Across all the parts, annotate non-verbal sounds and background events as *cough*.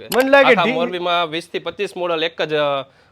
મને લાગે મોરબીમાં વીસથી પચીસ મોડલ એક જ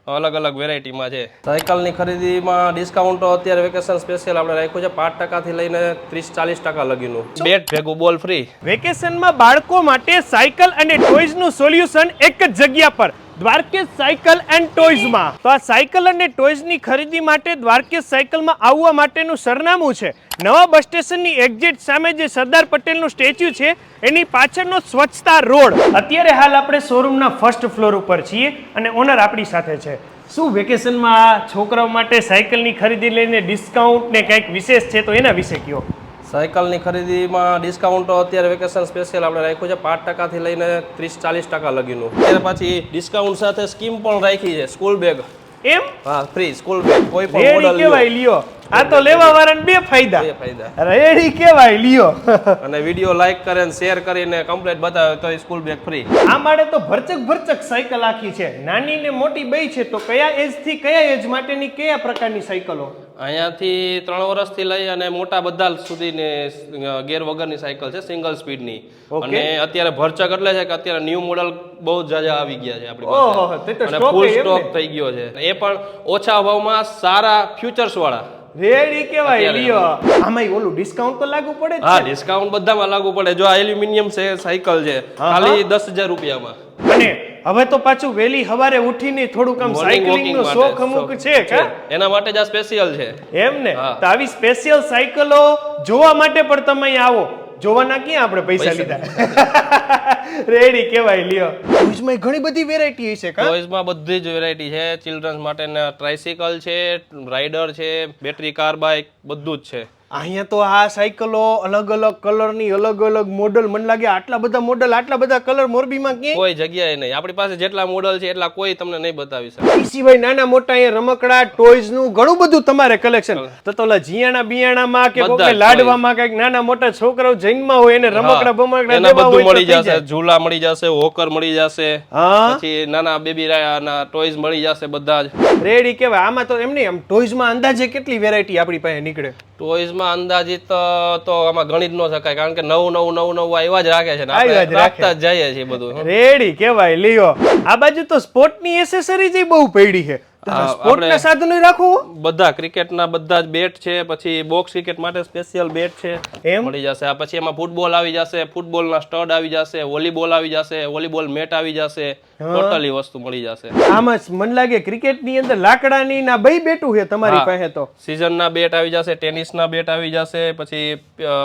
અલગ અલગ વેરાયટીમાં છે. સાયકલની ખરીદીમાં ડિસ્કાઉન્ટ અત્યારે વેકેશન સ્પેશિયલ આપણે રાખ્યું છે. પાંચ ટકાથી લઈને ત્રીસ ચાલીસ ટકા લગીનું. બેટ ભેગું બોલ ફ્રી વેકેશનમાં બાળકો માટે સાયકલ અને ટોયઝનું સોલ્યુશન એક જ જગ્યા પર. દ્વારકેશ સાયકલ એન્ડ ટોયઝમાં. તો આ સાયકલ અને ટોયઝની ખરીદી માટે દ્વારકેશ સાયકલમાં આવવા માટેનું સરનામું છે. નવા બસ સ્ટેશનની એક્ઝિટ સામે જે સરદાર પટેલનું સ્ટેચ્યુ છે, એની પાછળનો સ્વચ્છતા રોડ. અત્યારે હાલ આપણે શોરૂમના ફર્સ્ટ ફ્લોર ઉપર છીએ અને ઓનર આપણી સાથે છે. શું વેકેશનમાં આ છોકરાઓ માટે સાયકલની ખરીદી લઈને ડિસ્કાઉન્ટ ને કંઈક વિશેષ છે તો એના વિશે કયો સાયકલની ખરીદીમાં ડિસ્કાઉન્ટ અત્યારે વેકેશન સ્પેશિયલ આપણે રાખ્યું છે. પાંચ ટકાથી લઈને ત્રીસ ચાલીસ ટકા લગીનું. અત્યારે પાછી ડિસ્કાઉન્ટ સાથે સ્કીમ પણ રાખી છે. સ્કૂલ બેગ એમ? હા ફ્રી સ્કૂલ બેગ કોઈ પણ મોડલ લ્યો. આ તો લેવા વાળાને બે ફાયદા. બે ફાયદા. રેડી કેવાય લ્યો. અને વિડિયો લાઈક કરે ને શેર કરીને કમ્પ્લીટ બતાવે તો સ્કૂલ બેગ ફ્રી આ માટે તો ભરચક ભરચક સાયકલ આખી છે. નાની ને મોટી બે છે તો કયા એજથી કયા એજ માટેની કયા પ્રકારની સાયકલો અહીંયાથી ત્રણ વર્ષથી લઈ અને મોટા બધા સુધીની ગેર વગરની સાયકલ છે સિંગલ સ્પીડની. અને અત્યારે ભરચક એટલે છે કે અત્યારે ન્યૂ મોડલ બહુ જાજા આવી ગયા છે આપણી પાસે. અને ફૂલ? સ્ટોક થઈ ગયો છે. એ પણ ઓછા ભાવમાં સારા ફ્યુચર્સ વાળા. રેડી કેવાય. લ્યો. આમાં ઓલું ડિસ્કાઉન્ટ તો લાગુ પડે હા ડિસ્કાઉન્ટ બધામાં લાગુ પડે. જો આ એલ્યુમિનિયમ છે સાયકલ છે ખાલી દસ હજાર રૂપિયામાં. અને હવે તો પાછું વેલી હવારે ઉઠીને થોડુંક આમ Morning સાયકલિંગ નો શોખ અમુક છે કે? એના માટે જ આ સ્પેશિયલ છે. એમ ને? તો આવી સ્પેશિયલ સાયકલો જોવા માટે પણ તમે આવો. જોવાના ક્યાં આપણે પૈસા પૈસા. લીધા? *laughs* રેડી કેવાય લ્યો. ટોયઝમાં ઘણી બધી વેરાયટી છે કા? ટોયઝમાં બધી જ વેરાયટી છે. ચિલ્ડ્રન્સ માટેના ટ્રાઇસિકલ છે રાઇડર છે બેટરી કાર બાઇક બધું જ છે. અહીંયા તો આ સાયકલો અલગ અલગ કલરની અલગ અલગ મોડલ મને લાગે આટલા બધા મોડલ આટલા બધા કલર મોરબીમાં ક્યાંય? કોઈ જગ્યાએ નહીં. આપણી પાસે જેટલા મોડલ છે એટલા કોઈ તમને નહીં બતાવી શકે. સિવાય નાના મોટા અહીંયા રમકડા ટોયઝનું ઘણું બધું તમારે કલેક્શન તો તો ઓલા જીયાણા બિયાણામાં કે કોઈ લાડવામાં કંઈક નાના મોટા છોકરાઓ જન્મમાં હોય એને રમકડા બમકડા લેવા બધું હોય મળી જશે. ઝૂલા મળી જશે હોકર મળી જશે. પછી નાના બેબી ના ટોયઝ મળી જશે બધા જ. રેડી કેવાય આમાં તો એમ નહીં આમ ટોયઝમાં અંદાજે કેટલી વેરાયટી આપણી પાસે નીકળે? ટોયઝમાં અંદાજિત તો આમાં ગણી જ ન શકાય કારણ કે નવું નવું નવું નવું આવ્યા જ રાખે છે ને આપણે રાખતા જ જઈએ છીએ બધું રેડી કેવાય લ્યો. આ બાજુ તો સ્પોર્ટની એસેસરીઝ બહુ પડી છે. સ્પોર્ટના સાધનો રાખવું બધા ક્રિકેટના બધા જ બેટ છે પછી બોક્સ ક્રિકેટ માટે સ્પેશિયલ બેટ છે. એમ? મળી જશે. આ પછી એમાં ફૂટબોલ આવી જશે ફૂટબોલના સ્ટડ આવી જશે વોલીબોલ આવી જશે વોલીબોલ મેટ આવી જશે. ટોટલી વસ્તુ મળી જશે. આમાં મને લાગે ક્રિકેટની અંદર લાકડાની ના બે બેટ છે તમારી પાસે તો. સીઝનના બેટ આવી જશે ટેનિસના બેટ આવી જશે પછી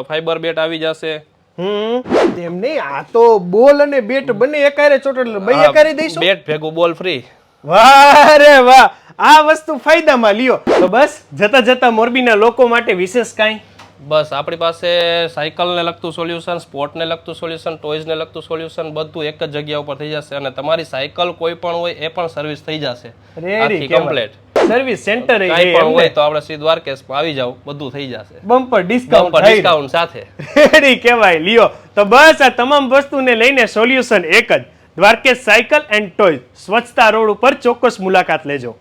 ફાઈબર બેટ આવી જશે. હમ તેમ નહીં આ તો બોલ અને બેટ બંને એકારે ચોટલ બે એકારે દઈશું. બેટ ભેગું બોલ ફ્રી વાહ રે વાહ. આ વસ્તુ ફાયદામાં લ્યો. તો બસ જતા જતા મોરબીના લોકો માટે વિશેષ કાંઈ? બસ આપણી પાસે સાયકલને લગતું સોલ્યુશન સ્પોર્ટને લગતું સોલ્યુશન ટોયઝને લગતું સોલ્યુશન બધું એક જ જગ્યા ઉપર થઈ જશે અને તમારી સાયકલ કોઈ પણ હોય એ પણ સર્વિસ થઈ જશે. કમ્પ્લીટ સર્વિસ સેન્ટર એ પણ હોય તો આપણે શ્રી દ્વારકેશમાં આવી જાવ બધું થઈ જશે. બમ્પર ડિસ્કાઉન્ટ ડિસ્કાઉન્ટ સાથે. રેડી કહેવાય લ્યો. તો બસ આ તમામ વસ્તુને લઈને સોલ્યુશન એક જ. દ્વારકેશ સાયકલ એન્ડ ટોય સ્વચ્છતા રોડ ઉપર ચોક્કસ મુલાકાત લેજો.